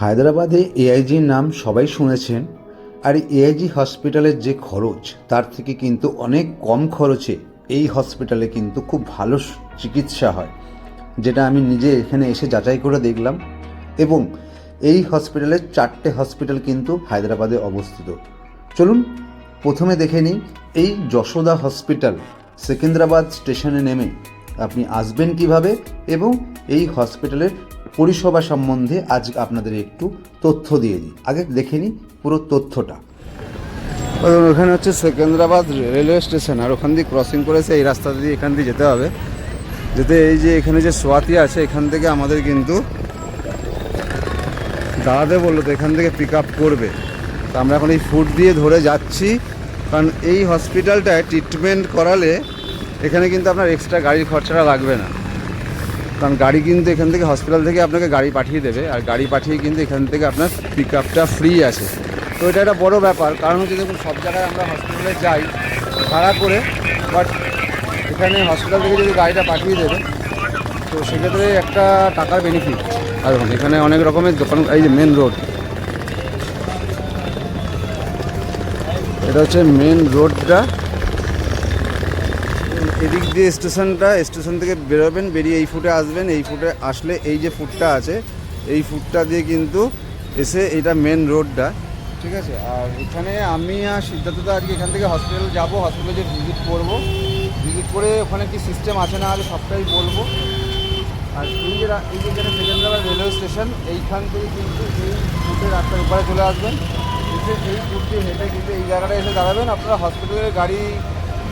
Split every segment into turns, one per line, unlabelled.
হায়দ্রাবাদে এআইজির নাম সবাই শুনেছেন, আর এআইজি হসপিটালের যে খরচ, তার থেকে কিন্তু অনেক কম খরচে এই হসপিটালে কিন্তু খুব ভালো চিকিৎসা হয়, যেটা আমি নিজে এখানে এসে যাচাই করে দেখলাম। এবং এই হসপিটালের চারটে হসপিটাল কিন্তু হায়দ্রাবাদে অবস্থিত। চলুন, প্রথমে দেখে নিই, এই যশোদা হসপিটাল সেকেন্দ্রাবাদ স্টেশনে নেমে আপনি আসবেন কীভাবে এবং এই হসপিটালের পরিষেবা সম্বন্ধে আজ আপনাদের একটু তথ্য দিয়ে দিই। আগে দেখে নিই পুরো তথ্যটা। ওখানে হচ্ছে সেকেন্দ্রাবাদ রেলওয়ে স্টেশন, আর ওখান দিয়ে ক্রসিং করেছে, এই রাস্তা দিয়ে এখান দিয়ে যেতে হবে। যেতে এই যে এখানে যে সোয়াতি আছে, এখান থেকে আমাদের কিন্তু দাঁড়াতে বলল তো এখান থেকে পিক আপ করবে। তো আমরা এখন এই ফুট দিয়ে ধরে যাচ্ছি, কারণ এই হসপিটালটায় ট্রিটমেন্ট করালে এখানে কিন্তু আপনার এক্সট্রা গাড়ির খরচাটা লাগবে না। কারণ গাড়ি কিন্তু এখান থেকে হসপিটাল থেকে আপনাকে গাড়ি পাঠিয়ে দেবে, আর গাড়ি পাঠিয়ে কিন্তু এখান থেকে আপনার পিক আপটা ফ্রি আছে। তো এটা একটা বড় ব্যাপার, কারণ হচ্ছে দেখুন, সব জায়গায় আমরা হসপিটালে যাই ভাড়া করে বাট এখানে হসপিটাল থেকে যদি গাড়িটা পাঠিয়ে দেবে, তো সেক্ষেত্রে একটা টাকার বেনিফিট আর এখানে অনেক রকমের দোকান, এই যে মেন রোড এটা হচ্ছে মেন রোডটা এদিক দিয়ে স্টেশনটা, স্টেশন থেকে বেরোবেন, বেরিয়ে এই ফুটে আসবেন। এই ফুটে আসলে এই যে ফুটটা আছে, এই ফুটটা দিয়ে কিন্তু এসে এটা মেন রোডটা ঠিক আছে? আর এখানে আমি আর সিদ্ধার্থদা আজকে এখান থেকে হসপিটাল যাব হসপিটালে যে ভিজিট করব। ভিজিট করে ওখানে কি সিস্টেম আছে না আছে সবটাই বলব। আর এই যে এই যে এখানে সেকেন্দ্রাবাদ রেলওয়ে স্টেশন এইখান থেকে কিন্তু এই ফুটের রাস্তার উপরে চলে আসবেন। এসে এই ফুট দিয়ে হেঁটে কিন্তু এই জায়গাটায় এসে দাঁড়াবেন। আপনারা হসপিটালের গাড়ি,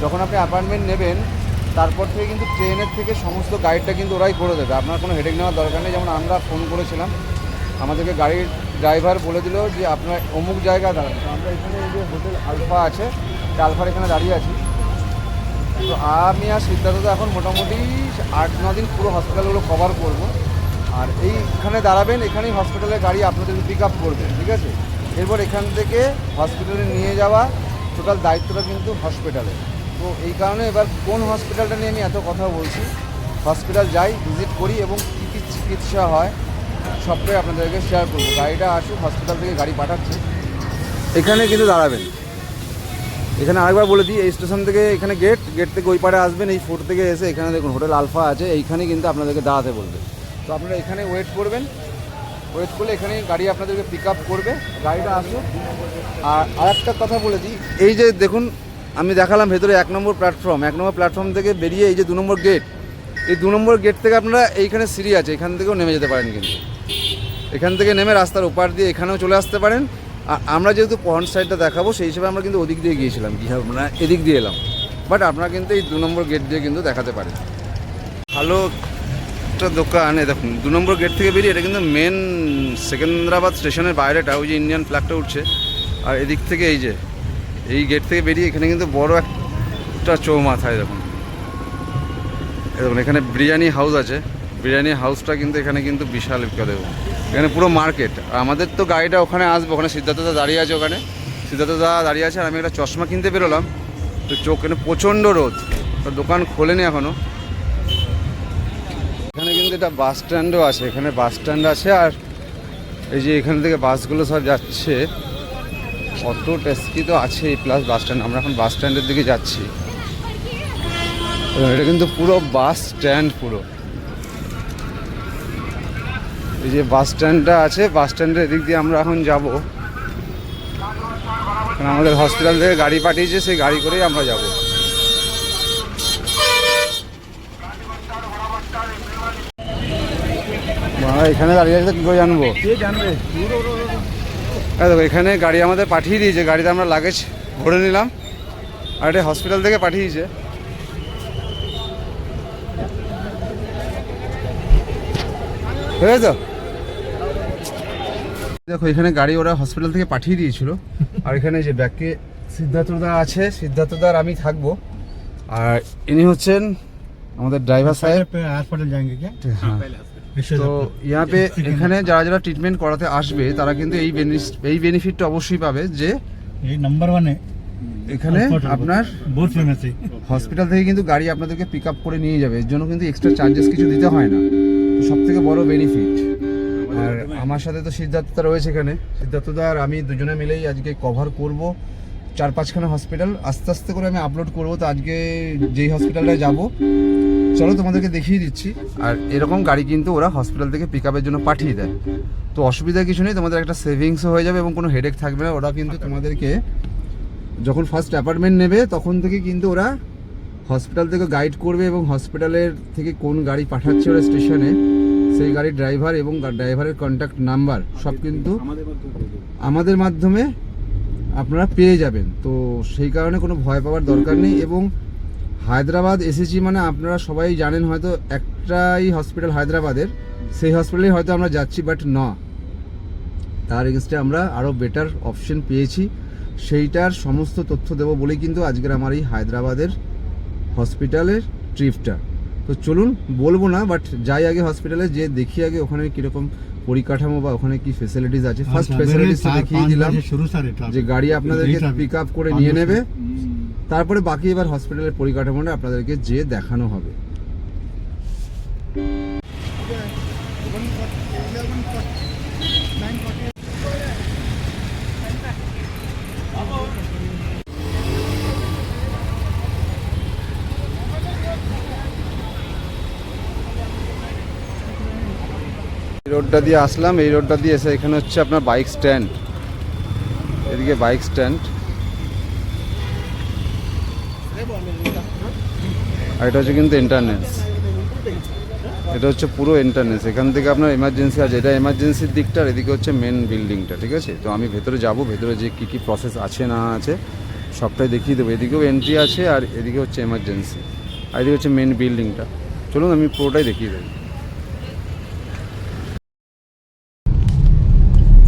যখন আপনি অ্যাপয়েন্টমেন্ট নেবেন তারপর থেকে কিন্তু ট্রেনের থেকে সমস্ত গাইডটা কিন্তু ওরাই করে দেবে। আপনার কোনো হেডেক নেওয়ার দরকার নেই। যেমন আমরা ফোন করেছিলাম, আমাদেরকে গাড়ির ড্রাইভার বলে দিল যে, আপনার অমুক জায়গায় দাঁড়ান। আমরা এখানে যে হোটেল আলফা আছে আলফার এখানে দাঁড়িয়ে আছি। তো আমি আর সিদ্ধার্থ এখন মোটামুটি আট, ন দিন পুরো হসপিটালগুলো কভার করব। আর এইখানে দাঁড়াবেন, এখানেই হসপিটালের গাড়ি আপনাদের পিক আপ করবে, ঠিক আছে? এরপর এখান থেকে হসপিটালে নিয়ে যাওয়া টোটাল দায়িত্বটা কিন্তু হসপিটালে তো এই কারণে এবার কোন হসপিটালটা নিয়ে আমি এত কথা বলছি? হসপিটাল যাই ভিজিট করি এবং কী কী চিকিৎসা হয়, সবটাই আপনাদেরকে শেয়ার করব। গাড়িটা আসুক হসপিটাল থেকে গাড়ি পাঠাচ্ছে। এখানে কিন্তু দাঁড়াবেন। এখানে আরেকবার বলে দিই, এই স্টেশন থেকে এখানে গেট গেট থেকে ওই পাড়ে আসবেন, এই ফুট থেকে এসে এখানে দেখুন হোটেল আলফা আছে এইখানে কিন্তু আপনাদেরকে দাঁড়াতে বলবে। তো আপনারা এখানে ওয়েট করবেন। ওয়েট করলে এখানে গাড়ি আপনাদেরকে পিক আপ করবে। গাড়িটা আসুক। আর আরেকটা কথা বলে দিই, এই যে দেখুন আমি দেখালাম ভেতরে এক নম্বর প্ল্যাটফর্ম এক নম্বর প্ল্যাটফর্ম থেকে বেরিয়ে এই যে দু নম্বর গেট এই দু নম্বর গেট থেকে আপনারা এইখানে সিঁড়ি আছে, এখান থেকেও নেমে যেতে পারেন কিন্তু। এখান থেকে নেমে রাস্তার ওপার দিয়ে এখানেও চলে আসতে পারেন। আর আমরা যেহেতু পহন সাইডটা দেখাবো, সেই হিসেবে আমরা কিন্তু ওদিক দিয়ে গিয়েছিলাম কী আমরা এদিক দিয়ে এলাম। বাট আপনারা কিন্তু এই দু নম্বর গেট দিয়ে কিন্তু দেখাতে পারেন। ভালো একটা দোকান এ দেখুন, দু নম্বর গেট থেকে বেরিয়ে এটা কিন্তু মেন সেকেন্দ্রাবাদ স্টেশনের বাইরেটা, ওই যে ইন্ডিয়ান ফ্ল্যাগটা উঠছে। আর এদিক থেকে এই যে এই গেট থেকে বেরিয়ে এখানে কিন্তু বড় একটা চৌমাথায় দেখুন। দেখুন, এখানে বিরিয়ানি হাউস আছে। বিরিয়ানি হাউসটা কিন্তু এখানে কিন্তু বিশাল এবং এখানে পুরো মার্কেট আর আমাদের তো গাড়িটা ওখানে আসবে, ওখানে সিদ্ধার্থদা দাঁড়িয়ে আছে ওখানে। সিদ্ধার্থ সিদ্ধার্থদা দাঁড়িয়ে আছে আর আমি একটা চশমা কিনতে বেরোলাম। তো চোখ, এখানে প্রচণ্ড রোদ। দোকান খোলেনি এখনও এখানে কিন্তু এটা বাস স্ট্যান্ডও আছে। এখানে বাস স্ট্যান্ড আছে আর এই যে এখান থেকে বাসগুলো সব যাচ্ছে। অটো ট্যাক্সি তো আছেই প্লাস বাস স্ট্যান্ড আমরা এখন বাস স্ট্যান্ডের দিকে যাচ্ছি। এটা কিন্তু পুরো বাস স্ট্যান্ড পুরো। এই যে বাস স্ট্যান্ডটা আছে বাস স্ট্যান্ডের এদিক দিয়ে আমরা এখন যাব। কারণ আমাদের হসপিটাল থেকে গাড়ি পাঠিয়েছে, সেই গাড়ি করেই আমরা যাব। এখানে দাঁড়িয়ে আছে, কী করে জানব? হ্যাঁ দেখো এখানে গাড়ি আমাদের পাঠিয়ে দিয়েছে গাড়িতে আমরা লাগেজ ভরে নিলাম। আর এটা হসপিটাল থেকে পাঠিয়েছে। ঠিক আছে দেখো এখানে গাড়ি ওরা হসপিটাল থেকে পাঠিয়ে দিয়েছিল। আর এখানে যে ব্যাগকে সিদ্ধার্থদা আছে সিদ্ধার্থদার আমি থাকব। আর ইনি হচ্ছেন আমাদের ড্রাইভার সাহেব।
হাসপাতাল যাই
হ্যাঁ। তো ইয়াপে এখানে যারা যারা ট্রিটমেন্ট করাতে আসবে তারা কিন্তু এই এই বেনিফিটটা অবশ্যই পাবে যে
এই নাম্বার ওয়ানে
এখানে আপনার হসপিটাল থেকে কিন্তু গাড়ি আপনাদেরকে পিক আপ করে নিয়ে যাবে। এর জন্য কিন্তু এক্সট্রা চার্জেস কিছু দিতে হয় না। সব থেকে বড় বেনিফিট আর আমার সাথে তো সিদ্ধার্থটা রয়েছে এখানে। সিদ্ধার্থদা আর আমি দুজনে মিলেই আজকে কভার করব। চার পাঁচখানা হসপিটাল আস্তে আস্তে করে আমি আপলোড করব। তো আজকে যেই হসপিটালটায় যাব চলো তোমাদেরকে দেখিয়ে দিচ্ছি। আর এরকম গাড়ি কিন্তু ওরা হসপিটাল থেকে পিক আপের জন্য পাঠিয়ে দেয়। তো অসুবিধা কিছু নেই, তোমাদের একটা সেভিংসও হয়ে যাবে এবং কোনো হেডেক থাকবে না। ওরা কিন্তু তোমাদেরকে যখন ফার্স্ট অ্যাপার্টমেন্ট নেবে, তখন থেকে কিন্তু ওরা হসপিটাল থেকে গাইড করবে এবং হসপিটালের থেকে কোন গাড়ি পাঠাচ্ছে ওরা স্টেশনে সেই গাড়ির ড্রাইভার এবং ড্রাইভারের কন্ট্যাক্ট নাম্বার সব কিন্তু আমাদের মাধ্যমে আপনারা পেয়ে যাবেন। তো সেই কারণে কোনো ভয় পাওয়ার দরকার নেই এবং হায়দ্রাবাদ এসেছি মানে আপনারা সবাই জানেন হয়তো একটাই হসপিটাল হায়দ্রাবাদের। সেই হসপিটালে হয়তো আমরা যাচ্ছি বাট না। তার এগেনস্টে আমরা আরও বেটার অপশন পেয়েছি। সেইটার সমস্ত তথ্য দেবো বলেই কিন্তু আজকের আমার এই হায়দ্রাবাদের হসপিটালের ট্রিপটা তো চলুন বলব না বাট যাই আগে হসপিটালে যে দেখি আগে ওখানে কীরকম পরিকাঠামো বা ওখানে কি ফেসিলিটিস আছে। ফার্স্ট ফেসিলিটিস দেখিয়ে দিলাম। যে গাড়ি আপনাদেরকে পিক আপ করে নিয়ে নেবে। তারপরে বাকি এবার হসপিটালের পরিকাঠামোটা আপনাদেরকে যে দেখানো হবে। রোডটা দিয়ে আসলাম, এই রোডটা দিয়ে এসে এখানে হচ্ছে আপনার বাইক স্ট্যান্ড। এদিকে বাইক স্ট্যান্ড। আর এটা হচ্ছে কিন্তু এন্ট্রান্স এটা হচ্ছে পুরো এন্টারনেন্স এখান থেকে আপনার এমার্জেন্সি আছে। এটা এমার্জেন্সির দিকটা আর এদিকে হচ্ছে মেন বিল্ডিংটা ঠিক আছে? তো আমি ভেতরে যাব, ভেতরে যে কী কী প্রসেস আছে না আছে, সবটাই দেখিয়ে দেবো। এদিকেও এন্ট্রি আছে আর এদিকে হচ্ছে এমার্জেন্সি আর এদিকে হচ্ছে মেন বিল্ডিংটা চলুন, আমি পুরোটাই দেখিয়ে দেবো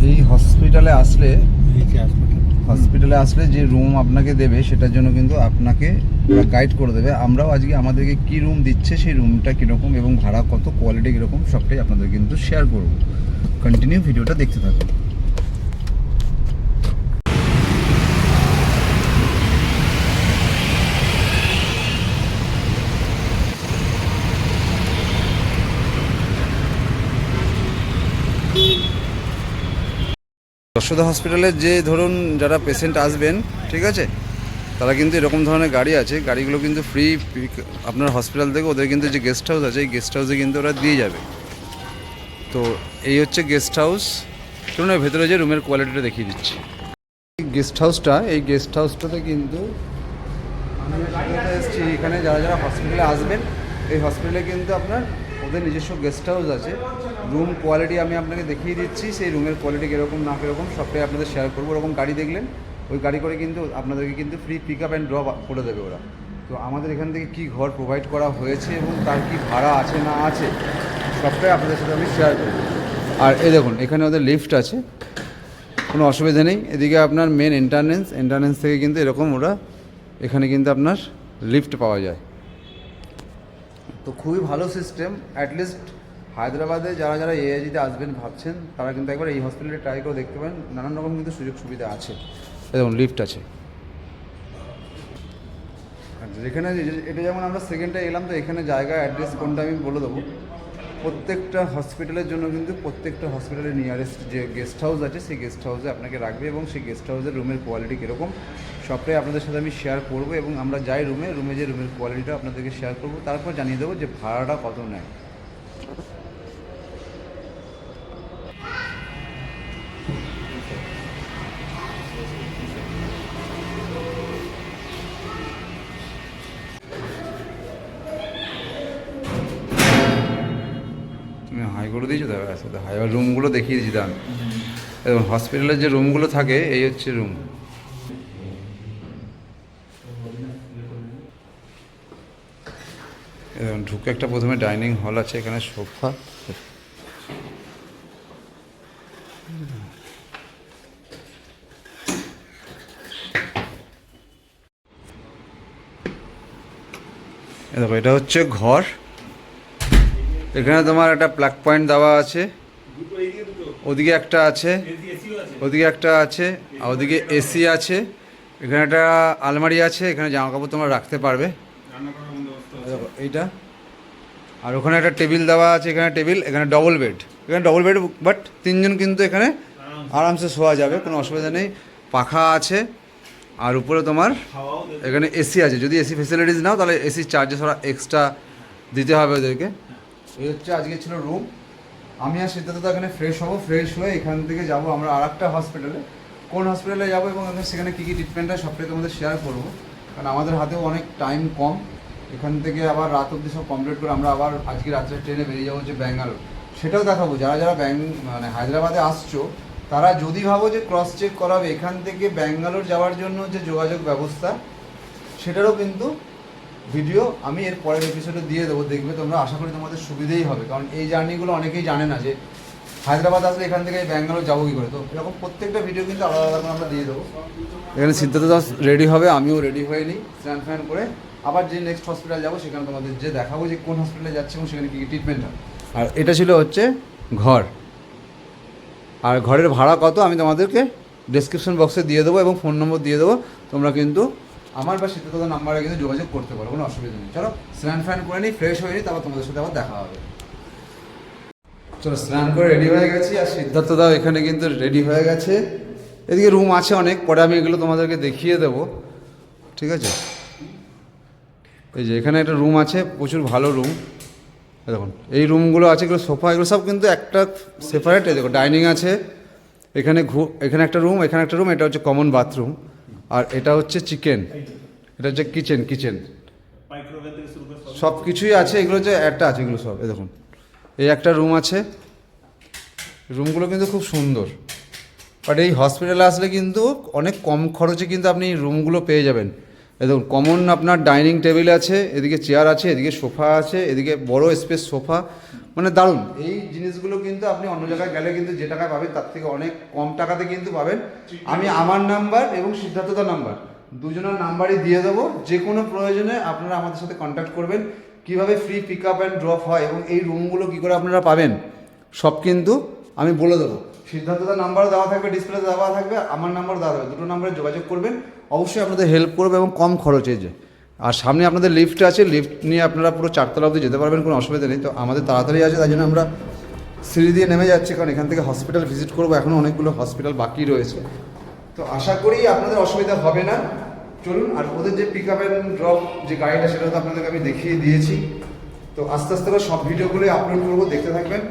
এই হসপিটালে আসলে হসপিটালে আসলে যে রুম আপনাকে দেবে, সেটার জন্য কিন্তু আপনাকে ওরা গাইড করে দেবে। আমরাও আজকে আমাদেরকে কি রুম দিচ্ছে, সেই রুমটা কীরকম এবং ভাড়া কত কোয়ালিটি কীরকম, সবটাই আপনাদের কিন্তু শেয়ার করব। কন্টিনিউ ভিডিওটা দেখতে থাকুন। যশোদা হসপিটালে যে ধরুন যারা পেশেন্ট আসবেন, ঠিক আছে? তারা কিন্তু এরকম ধরনের গাড়ি আছে। গাড়িগুলো কিন্তু ফ্রি আপনার হসপিটাল থেকে ওদের কিন্তু যে গেস্ট হাউস আছে, এই গেস্ট হাউসে কিন্তু ওরা দিয়ে যাবে। তো এই হচ্ছে গেস্ট হাউস চলুন ভেতরে যে রুমের কোয়ালিটিটা দেখিয়ে দিচ্ছি। গেস্ট হাউসটা এই গেস্ট হাউসটাতে কিন্তু আমি এসেছি। এখানে যারা যারা হসপিটালে আসবেন, এই হসপিটালে কিন্তু আপনার ওদের নিজস্ব গেস্ট হাউস আছে। রুম কোয়ালিটি আমি আপনাকে দেখিয়ে দিচ্ছি, সেই রুমের কোয়ালিটি কীরকম, না কীরকম, সবটাই আপনাদের শেয়ার করব। ওরকম গাড়ি দেখলেন, ওই গাড়ি করে কিন্তু আপনাদেরকে কিন্তু free pick up and drop করে দেবে ওরা। তো আমাদের এখান থেকে কী ঘর প্রোভাইড করা হয়েছে এবং তার কি ভাড়া আছে না আছে, সবটাই আপনাদের সাথে আমি শেয়ার করব। আর এ দেখুন, এখানে ওদের লিফট আছে, কোনো অসুবিধা নেই। এদিকে আপনার মেন এন্টারনেন্স এন্টারনেন্স থেকে কিন্তু এরকম ওরা এখানে কিন্তু আপনার লিফট পাওয়া যায়। তো খুবই ভালো সিস্টেম অ্যাটলিস্ট হায়দ্রাবাদে যারা যারা এআইজিতে আসবেন ভাবছেন, তারা কিন্তু একবার এই হসপিটালে ট্রাই করে দেখতে পারেন। নানান রকম কিন্তু সুযোগ সুবিধা আছে। দেখুন লিফট আছে। আর যেখানে এটা যেমন আমরা সেকেন্ডে এলাম, তো এখানে জায়গা অ্যাড্রেস কোনটা আমি বলে দেবো। প্রত্যেকটা হসপিটালের জন্য কিন্তু প্রত্যেকটা হসপিটালের নিয়ারেস্ট যে গেস্ট হাউস আছে, সেই গেস্ট হাউসে আপনাকে রাখবে এবং সেই গেস্ট হাউসের রুমের কোয়ালিটি কীরকম, সবটাই আপনাদের সাথে আমি শেয়ার করব এবং আমরা যাই রুমে রুমে যে রুমের কোয়ালিটিটা আপনাদেরকে শেয়ার করব, তারপর জানিয়ে দেবো যে ভাড়াটা কত নেয়। হাই করে দিয়েছ তো আচ্ছা হাই রুমগুলো দেখিয়ে দিয়েছি দাম এবং হসপিটালের যে রুমগুলো থাকে, এই হচ্ছে রুম। এবং ঢুকে একটা প্রথমে ডাইনিং হল আছে, এখানে সোফা। দেখো, এটা হচ্ছে ঘর। এখানে তোমার একটা প্লাগ পয়েন্ট দেওয়া আছে। ওদিকে একটা আছে। ওদিকে একটা আছে আর ওদিকে এসি আছে। এখানে একটা আলমারি আছে এখানে জামা কাপড় তোমরা রাখতে পারবে। এইটা। আর ওখানে একটা টেবিল দেওয়া আছে এখানে টেবিল এখানে ডবল বেড এখানে ডবল বেড বাট তিনজন কিন্তু এখানে আরামসে। শোয়া যাবে কোনো অসুবিধা নেই। পাখা আছে আর উপরে তোমার এখানে এসি আছে। যদি এসি ফেসিলিটিস নাও তাহলে এসি চার্জেস ওরা এক্সট্রা দিতে হবে ওদেরকে। এই হচ্ছে আজকে ছিল রুম আমি আর সিদ্ধার্থ এখানে ফ্রেশ হব ফ্রেশ হয়ে এখান থেকে যাব আমরা আর একটা হসপিটালে কোন হসপিটালে যাব এবং সেখানে কী কী ট্রিটমেন্ট হয় সবটাই তোমাদের শেয়ার করব। কারণ আমাদের হাতেও অনেক টাইম কম। এখান থেকে আবার রাত অবধি সব কমপ্লিট করে আমরা আবার আজকে রাত্রে ট্রেনে বেরিয়ে যাব যে ব্যাঙ্গালোর। সেটাও দেখাবো। যারা যারা ব্যাং মানে হায়দ্রাবাদে আসছো, তারা যদি ভাবো যে ক্রস চেক করাবে, এখান থেকে ব্যাঙ্গালোর যাওয়ার জন্য যে যোগাযোগ ব্যবস্থা, সেটারও কিন্তু ভিডিও আমি এর পরের এপিসোডে দিয়ে দেবো, দেখবে তোমরা, আশা করি তোমাদের সুবিধেই হবে। কারণ এই জার্নিগুলো অনেকেই জানে না যে হায়দ্রাবাদ আসলে এখান থেকে ব্যাঙ্গালোর যাব কী করে। তো এরকম প্রত্যেকটা ভিডিও কিন্তু আলাদা আলাদা আমরা দিয়ে দেবো। এখানে সিদ্ধার্থ দাস রেডি হবে, আমিও রেডি হয়ে নিই, স্নান ফ্যান করে। আবার যে নেক্সট হসপিটাল যাব, সেখানে তোমাদের যে দেখাবো যে কোন হসপিটালে যাচ্ছে এবং সেখানে কী কী ট্রিটমেন্ট হয়। আর এটা ছিল হচ্ছে ঘর। আর ঘরের ভাড়া কত, আমি তোমাদেরকে ডেসক্রিপশন বক্সে দিয়ে দেবো এবং ফোন নম্বর দিয়ে দেবো। তোমরা কিন্তু আমার বা সিদ্ধার্থ নাম্বারে কিন্তু যোগাযোগ করতে পারো, কোনো অসুবিধা নেই। চলো, স্নান ফ্যান করে নিই ফ্রেশ হয়ে নিই, তারপর তোমাদের সাথে আবার দেখা হবে। চলো, স্নান করে রেডি হয়ে গেছি, আর সিদ্ধার্থ দাও এখানে কিন্তু রেডি হয়ে গেছে। এদিকে রুম আছে অনেক, পরে আমি এগুলো তোমাদেরকে দেখিয়ে দেবো। ঠিক আছে? এই যে, এখানে একটা রুম আছে, প্রচুর ভালো রুম দেখুন, এই রুমগুলো আছে, এগুলো সোফা এগুলো সব কিন্তু একটা সেপারেট দেখো ডাইনিং আছে। এখানে ঘু, এখানে একটা রুম এখানে একটা রুম এটা হচ্ছে কমন বাথরুম আর এটা হচ্ছে চিকেন। এটা হচ্ছে কিচেন কিচেন। সব কিছুই আছে এগুলো যে একটা আছে এগুলো সব এই দেখুন। এই একটা রুম আছে। রুমগুলো কিন্তু খুব সুন্দর। বাট এই হসপিটালে আসলে কিন্তু অনেক কম খরচে কিন্তু আপনি রুমগুলো পেয়ে যাবেন। দেখুন কমন আপনার ডাইনিং টেবিল আছে এদিকে চেয়ার আছে এদিকে সোফা আছে এদিকে বড় স্পেস সোফা মানে দারুণ। এই জিনিসগুলো কিন্তু আপনি অন্য জায়গায় গেলে কিন্তু যে টাকায় পাবেন, তার থেকে অনেক কম টাকাতে কিন্তু পাবেন। আমি আমার নাম্বার এবং সিদ্ধার্থদার নাম্বার, দুজনের নাম্বারই দিয়ে দেবো। যে কোনো প্রয়োজনে আপনারা আমাদের সাথে কন্ট্যাক্ট করবেন। কীভাবে free pick up and drop হয় এবং এই রুমগুলো কী করে আপনারা পাবেন, সব কিন্তু আমি বলে দেবো। সিদ্ধার্থদার নাম্বারও দেওয়া থাকবে ডিসপ্লেতে দেওয়া থাকবে, আমার নাম্বার দেওয়া থাকবে, দুটো নাম্বারে যোগাযোগ করবেন। অবশ্যই আপনাদের হেল্প করবে এবং কম খরচে যে আর সামনে আপনাদের লিফট আছে লিফট নিয়ে আপনারা পুরো চারতলা অবধি যেতে পারবেন, কোনো অসুবিধা নেই। তো আমাদের তাড়াতাড়ি আছে, তাই জন্য আমরা সিঁড়ি দিয়ে নেমে যাচ্ছি, কারণ এখান থেকে হসপিটাল ভিজিট করব এখনও অনেকগুলো হসপিটাল বাকি রয়েছে। তো আশা করি আপনাদের অসুবিধা হবে না। চলুন, আর ওদের যে পিক আপ অ্যান্ড ড্রপ যে গাড়িটা, সেটা তো আপনাদেরকে আমি দেখিয়ে দিয়েছি। তো আস্তে আস্তে করে সব ভিডিওগুলোই আপলোড করব, দেখতে থাকবেন।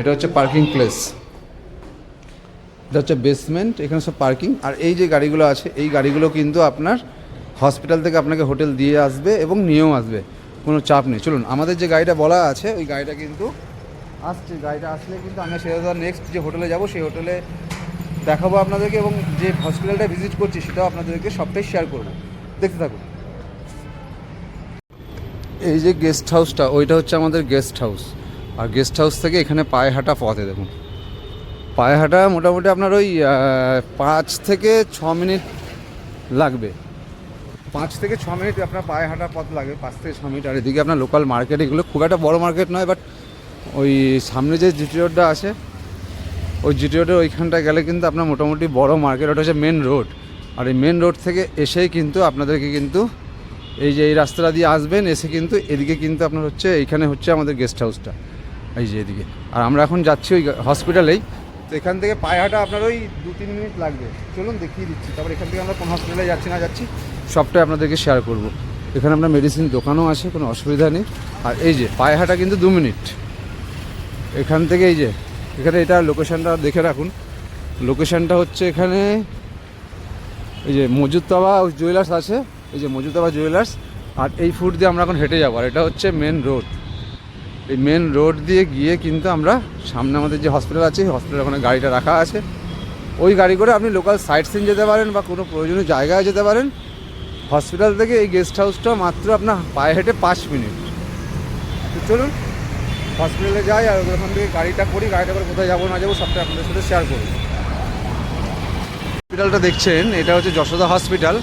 এটা হচ্ছে পার্কিং প্লেস এটা হচ্ছে বেসমেন্ট এখানে সব পার্কিং আর এই যে গাড়িগুলো আছে, এই গাড়িগুলো কিন্তু আপনার হসপিটাল থেকে আপনাকে হোটেল দিয়ে আসবে এবং নিয়েও আসবে, কোনো চাপ নেই। চলুন, আমাদের যে গাড়িটা বলা আছে, ওই গাড়িটা কিন্তু আসছে, গাড়িটা আসলে কিন্তু আমরা সেটা নেক্সট যে হোটেলে যাব, সেই হোটেলে দেখাবো আপনাদেরকে এবং যে হসপিটালটা ভিজিট করছি, সেটাও আপনাদেরকে সবটাই শেয়ার করব। দেখতে থাকুন। এই যে গেস্ট হাউসটা ওইটা হচ্ছে আমাদের গেস্ট হাউস আর গেস্ট হাউস থেকে এখানে পায়ে হাঁটা পথে, দেখুন। পায়ে হাঁটা মোটামুটি আপনার ওই পাঁচ থেকে ছ মিনিট লাগবে। পাঁচ থেকে ছ মিনিট আপনার পায়ে হাঁটা পথ লাগবে পাঁচ থেকে ছ মিনিট। আর এদিকে আপনার লোকাল মার্কেট এগুলো খুব একটা বড় মার্কেট নয় বাট ওই সামনে যে জিটি রোডটা আছে, ওই জিটি রোডের ওইখানটা গেলে কিন্তু আপনার মোটামুটি বড় মার্কেট ওটা হচ্ছে মেন রোড আর এই মেন রোড থেকে এসেই কিন্তু আপনাদেরকে কিন্তু এই যে এই রাস্তাটা দিয়ে আসবেন, এসে কিন্তু এদিকে কিন্তু আপনার হচ্ছে, এইখানে হচ্ছে আমাদের গেস্ট হাউসটা এই যে এদিকে। আর আমরা এখন যাচ্ছি ওই হসপিটালেই এখান থেকে পায়ে হাঁটা আপনার ওই দু তিন মিনিট লাগবে। চলুন দেখিয়ে দিচ্ছি। তারপর এখান থেকে আমরা কোন হসপিটালে যাচ্ছি না যাচ্ছি, সবটাই আপনাদেরকে শেয়ার করব। এখানে আপনার মেডিসিন দোকানও আছে, কোনো অসুবিধা নেই। আর এই যে, পায়ে হাঁটা কিন্তু দু মিনিট। এখান থেকে এই যে, এখানে এটা লোকেশানটা দেখে রাখুন। লোকেশানটা হচ্ছে এখানে, এই যে মজুদতলা জুয়েলার্স আছে। এই যে মজুদতলা জুয়েলার্স আর এই ফুট দিয়ে আমরা এখন হেঁটে যাব। আর এটা হচ্ছে মেন রোড এই মেন রোড দিয়ে গিয়ে কিন্তু আমরা সামনে আমাদের যে হসপিটাল আছে হসপিটাল ওখানে গাড়িটা রাখা আছে। ওই গাড়ি করে আপনি লোকাল সাইট সিন যেতে পারেন বা কোনো প্রয়োজনীয় জায়গায় যেতে পারেন। হসপিটাল থেকে এই গেস্ট হাউসটা মাত্র আপনার পায়ে হেঁটে পাঁচ মিনিট। তো চলুন হসপিটালে যাই আর ওখান থেকে গাড়িটা করি, গাড়িটা করে কোথায় যাব, না যাব, সবটা আপনাদের সাথে শেয়ার করব। হসপিটালটা দেখছেন, এটা হচ্ছে যশোদা হসপিটাল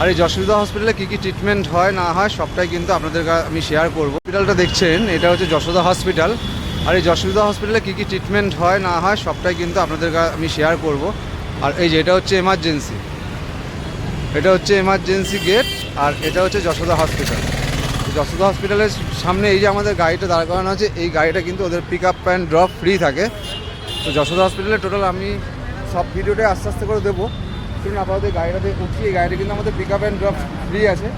আর এই যশোদা হসপিটালে কী কী ট্রিটমেন্ট হয়, না হয়, সবটাই কিন্তু আপনাদের আমি শেয়ার করব। হসপিটালটা দেখছেন, এটা হচ্ছে যশোদা হসপিটাল আর এই যশোদা হসপিটালে কী কী ট্রিটমেন্ট হয়, না হয়, সবটাই কিন্তু আপনাদের আমি শেয়ার করব। আর এই যে, এটা হচ্ছে এমার্জেন্সি এটা হচ্ছে এমার্জেন্সি গেট আর এটা হচ্ছে যশোদা হসপিটাল যশোদা হসপিটালের সামনে এই যে আমাদের গাড়িটা দাঁড় করানো আছে, এই গাড়িটা কিন্তু ওদের pick up and drop free থাকে। তো যশোদা হসপিটালে টোটাল আমি সব ভিডিওটাই আস্তে আস্তে করে দেবো। কিন্তু আপাতত গাড়িটাতে উঠছি। এই গাড়িটা কিন্তু আমাদের pick up and drop free আছে।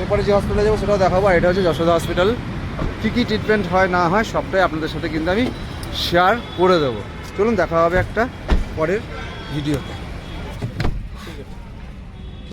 এরপরে যে হসপিটালে যাব সেটাও দেখাবো। আর এটা হচ্ছে যশোদা হসপিটাল কী কী ট্রিটমেন্ট হয়, না হয়, সবটাই আপনাদের সাথে কিন্তু আমি শেয়ার করে দেবো। চলুন, দেখা হবে একটা পরের ভিডিওতে